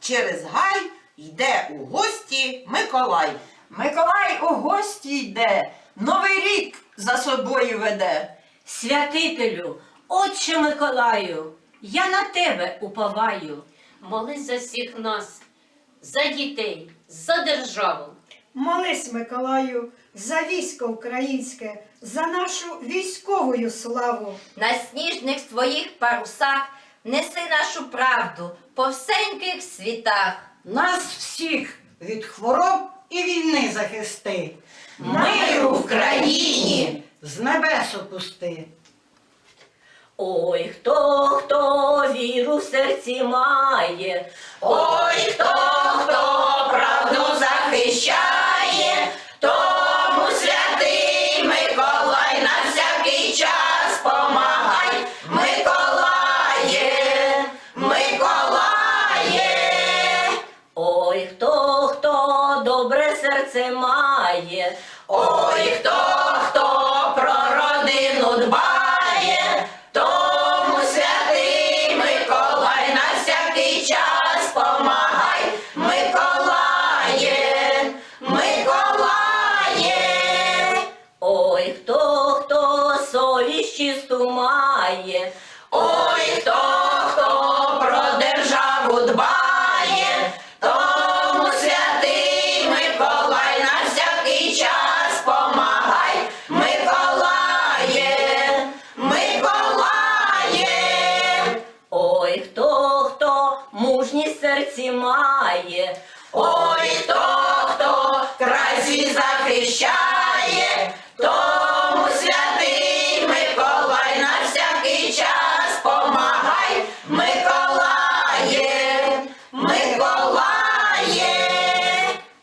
через гай йде у гості Миколай. Миколай у гості йде, Новий рік за собою веде. Святителю, Отче Миколаю, я на тебе уповаю. Молись за всіх нас, за дітей, за державу. Молись, Миколаю, за військо українське, за нашу військовую славу. На сніжних твоїх парусах неси нашу правду по всеньких світах. Нас всіх від хвороб і війни захисти. Миру в країні! З небес опусти. Ой, хто, хто віру в серці має, Ой, хто, хто правду захищає, серце має, ой, хто, хто про родину дбає, тому святий Миколай на всякий час помагай. Миколає, Миколає. ой, хто, хто совість чисту має, Ой, хто, хто про державу дбає, серці має, Ой, хто, хто край свій захищає, тому святий Миколай на всякий час помагай. Миколає, Миколає.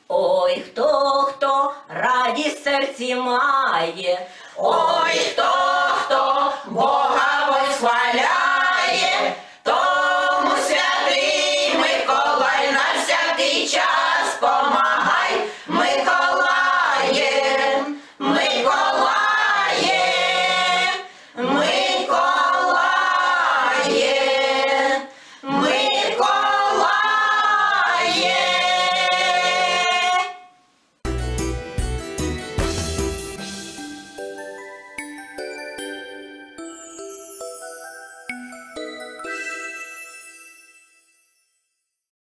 ой, хто, хто радість серці має, Ой, хто,